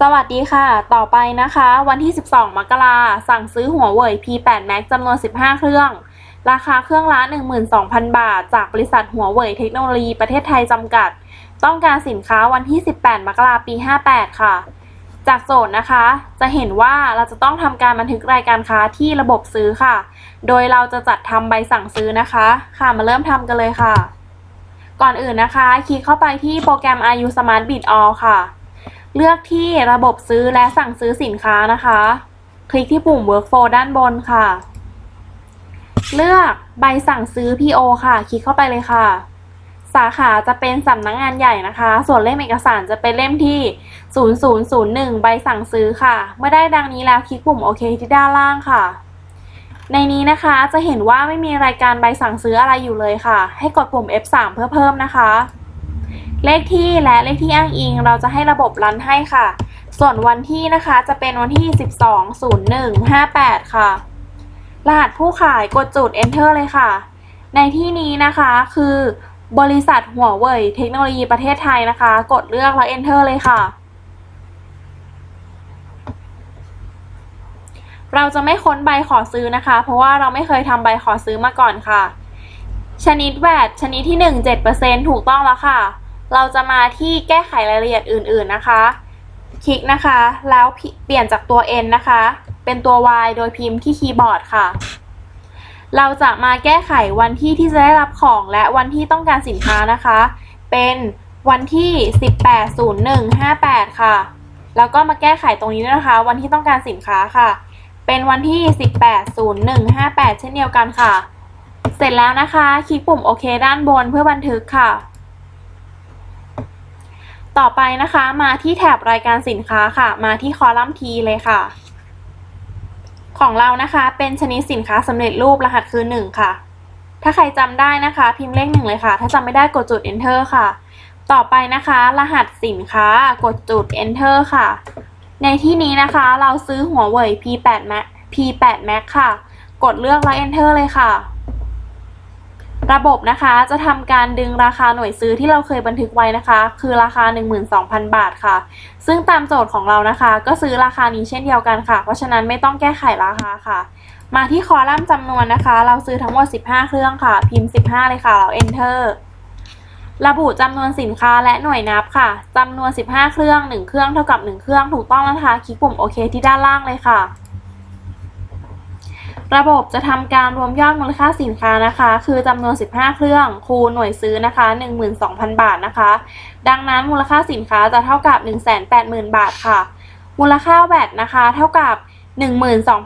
สวัสดีค่ะ ต่อไปนะคะ วันที่ 12 มกราสั่งซื้อหัวเว่ย P8 Max จำนวน 15 เครื่อง ราคาเครื่องละ 12,000 บาท จากบริษัทหัวเว่ยเทคโนโลยีประเทศไทยจำกัด ต้องการสินค้าวันที่ 18 มกราปี 58 ค่ะ จากโจทย์นะคะ จะเห็นว่าเราจะต้องทำการบันทึกรายการค้าที่ระบบซื้อค่ะ โดยเราจะจัดทำใบสั่งซื้อนะคะ ค่ะมาเริ่มทำกันเลยค่ะ ก่อนอื่นนะคะ คลิกเข้าไปที่โปรแกรม RU Smart Bid All ค่ะ เลือกที่ระบบซื้อและสั่งซื้อสินค้านะคะ คลิกที่ปุ่ม Workflow ด้านบนค่ะ เลือกใบสั่งซื้อ PO ค่ะ คลิกเข้าไปเลยค่ะ สาขาจะเป็นสำนักงงานใหญ่นะคะ ส่วนเล่มเอกสารจะเป็นเล่มที่ 0001 ใบสั่งซื้อค่ะ เมื่อได้ดังนี้แล้วคลิกปุ่มโอเคที่ด้านล่างค่ะ ในนี้นะคะจะเห็นว่าไม่มีรายการใบสั่งซื้ออะไรอยู่เลยค่ะ ให้กดปุ่ม F3 เพื่อเพิ่มนะคะ เลขที่และเลขที่อ้างอิง เราจะให้ระบบรันให้ค่ะ ส่วนวันที่นะคะจะเป็นวันที่ 12.01.58 ค่ะ รหัสผู้ขายกดจุด enter เลยค่ะ ในที่นี้นะคะคือบริษัทหัวเว่ยเทคโนโลยีประเทศไทยนะคะ กดเลือกแล้ว enter เลยค่ะ เราจะไม่ค้นใบขอซื้อนะคะ เพราะว่าเราไม่เคยทำใบขอซื้อมาก่อนค่ะ ชนิดแวดชนิดที่ 1 7%ถูกต้องแล้วค่ะ เราจะมาที่แก้ไขรายละเอียดอื่นๆนะคะ คลิกนะคะ แล้วเปลี่ยนจากตัว n นะคะ เป็นตัว y โดยพิมพ์ที่คีย์บอร์ดค่ะ เราจะมาแก้ไขวันที่ที่จะได้รับของและวันที่ต้องการสินค้านะคะ เป็นวันที่ 18.01.58 ค่ะ แล้วก็มาแก้ไขตรงนี้นะคะ วันที่ต้องการสินค้าค่ะ เป็นวันที่ 18.01.58 เช่นเดียวกันค่ะ เสร็จแล้วนะคะ คลิกปุ่มโอเคด้านบนเพื่อบันทึกค่ะ ต่อไปนะคะมาที่แถบรายการสินค้าค่ะ มาที่คอลัมน์ T เลยค่ะ ของเรานะคะเป็นชนิดสินค้าสำเร็จรูปรหัสคือ 1 ค่ะ ถ้าใครจำได้นะคะ พิมพ์เลข1เลยค่ะ ถ้าจำไม่ได้กดจุด enter ค่ะ ต่อไปนะคะ รหัสสินค้ากดจุด enter ค่ะ ในที่นี้นะคะเราซื้อหัวเว่ย P8 Max P8 Max ค่ะ กดเลือกแล้ว enter เลยค่ะ ระบบนะคะจะทำการดึงราคาหน่วยซื้อที่เราเคยบันทึกไว้นะคะ คือราคา 12,000 บาทค่ะ ซึ่งตามโจทย์ของเรานะคะ ก็ซื้อราคานี้เช่นเดียวกันค่ะ เพราะฉะนั้นไม่ต้องแก้ไขราคาค่ะ มาที่คอลัมน์จำนวนนะคะ เราซื้อทั้งหมด 15 เครื่องค่ะ พิมพ์ 15 เลยค่ะแล้ว enter ระบุจำนวนสินค้าและหน่วยนับค่ะจำนวน 15 เครื่อง 1 เครื่องเท่ากับ 1 เครื่องถูกต้องนะคะคลิกปุ่มโอเคที่ด้านล่างเลยค่ะ ระบบจะทำการรวมยอดมูลค่าสินค้านะคะ คือจำนวน 15 เครื่องคูณหน่วยซื้อนะคะ 12,000 บาทนะคะ ดังนั้นมูลค่าสินค้าจะเท่ากับ 180,000 บาทค่ะ มูลค่าแวดนะคะ เท่ากับ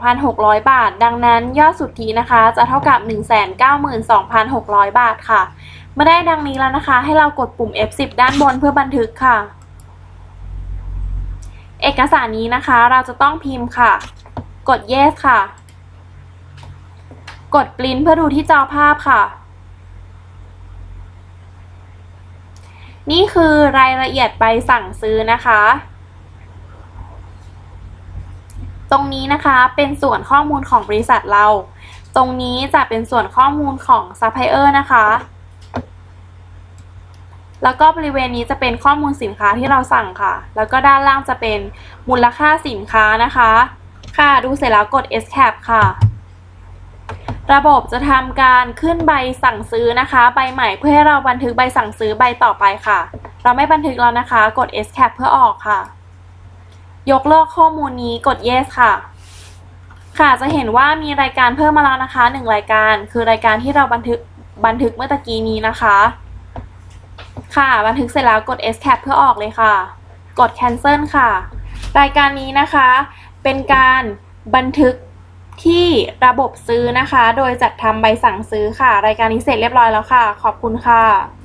12,600 บาท ดังนั้นยอดสุทธินะคะ จะเท่ากับ 192,600 บาทค่ะ เมื่อได้ดังนี้แล้วนะคะ ให้เรากดปุ่ม F10 ด้านบนเพื่อบันทึกค่ะ เอกสารนี้นะคะเราจะต้องพิมพ์ค่ะ กด yes ค่ะ กดปริ้นเพื่อดูที่จอภาพค่ะ นี่คือรายละเอียดใบสั่งซื้อนะคะ ตรงนี้นะคะเป็นส่วนข้อมูลของบริษัทเรา ตรงนี้จะเป็นส่วนข้อมูลของซัพพลายเออร์นะคะ แล้วก็บริเวณนี้จะเป็นข้อมูลสินค้าที่เราสั่งค่ะ แล้วก็ด้านล่างจะเป็นมูลค่าสินค้านะคะ ค่ะ ดูเสร็จแล้วกด escape ค่ะ ระบบจะทำการขึ้นใบสั่งซื้อนะคะ ใบใหม่เพื่อให้เราบันทึกใบสั่งซื้อใบต่อไปค่ะ เราไม่บันทึกแล้วนะคะ กด escape เพื่อออกค่ะ ยกเลิกข้อมูลนี้กด yes ค่ะ ค่ะจะเห็นว่ามีรายการเพิ่มมาแล้วนะคะหนึ่งรายการ คือรายการที่เราบันทึกบันทึกเมื่อตะกี้นี้นะคะ ค่ะบันทึกเสร็จแล้วกด escape เพื่อออกเลยค่ะ กด cancel ค่ะ รายการนี้นะคะ เป็นการบันทึก ที่ระบบซื้อนะคะ โดยจัดทำใบสั่งซื้อค่ะ รายการนี้เสร็จเรียบร้อยแล้วค่ะ ขอบคุณค่ะ